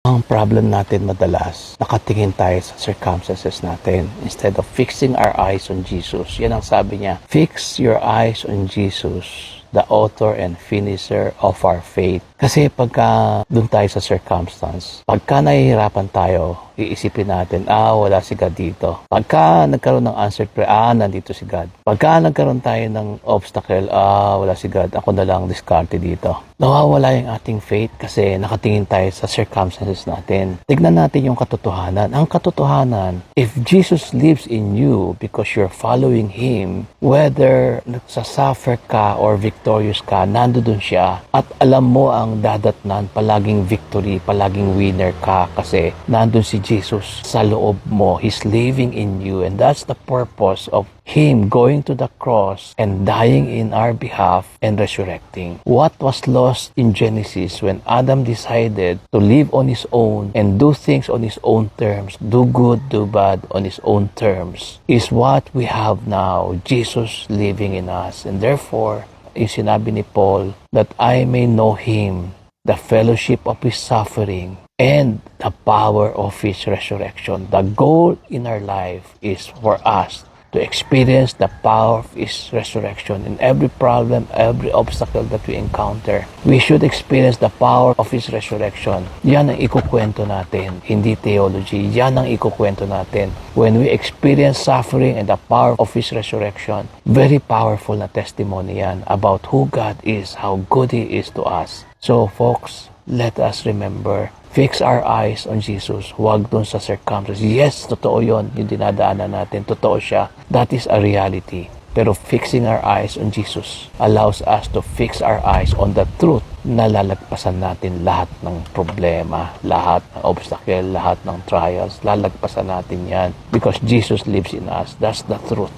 Ang problem natin madalas, nakatingin tayo sa circumstances natin instead of fixing our eyes on Jesus. Yan ang sabi niya, fix your eyes on Jesus, the author and finisher of our faith. Kasi pagka doon tayo sa circumstance, pagka nahihirapan tayo, iisipin natin, ah, wala si God dito. Pagka nagkaroon ng answered prayer, ah, nandito si God. Pagka nagkaroon tayo ng obstacle, ah, wala si God, ako na lang discarte dito. Nawawala yung ating faith kasi nakatingin tayo sa circumstances natin. Tignan natin yung katotohanan. Ang katotohanan, if Jesus lives in you because you're following Him, whether nagsasuffer ka or victorious ka, nandoon siya at alam mo ang dadatnan, palaging victory, palaging winner ka kasi nandun si Jesus sa loob mo. He's living in you and that's the purpose of Him going to the cross and dying in our behalf and resurrecting. What was lost in Genesis when Adam decided to live on his own and do things on his own terms, do good, do bad on his own terms, is what we have now, Jesus living in us. And therefore, yung sinabi ni Paul, that I may know Him, the fellowship of His suffering, and the power of His resurrection. The goal in our life is for us to experience the power of His resurrection in every problem, every obstacle that we encounter. We should experience the power of His resurrection. Yan ang ikukwento natin, hindi theology. Yan ang ikukwento natin. When we experience suffering and the power of His resurrection, very powerful na testimony yan about who God is, how good He is to us. So folks, let us remember Fix our eyes on Jesus. Huwag dun sa circumstances. Yes, totoo yon Yung dinadaanan natin. Totoo siya. That is a reality. Pero fixing our eyes on Jesus allows us to fix our eyes on the truth na lalagpasan natin lahat ng problema, lahat ng obstacle, lahat ng trials. Lalagpasan natin yan because Jesus lives in us. That's the truth.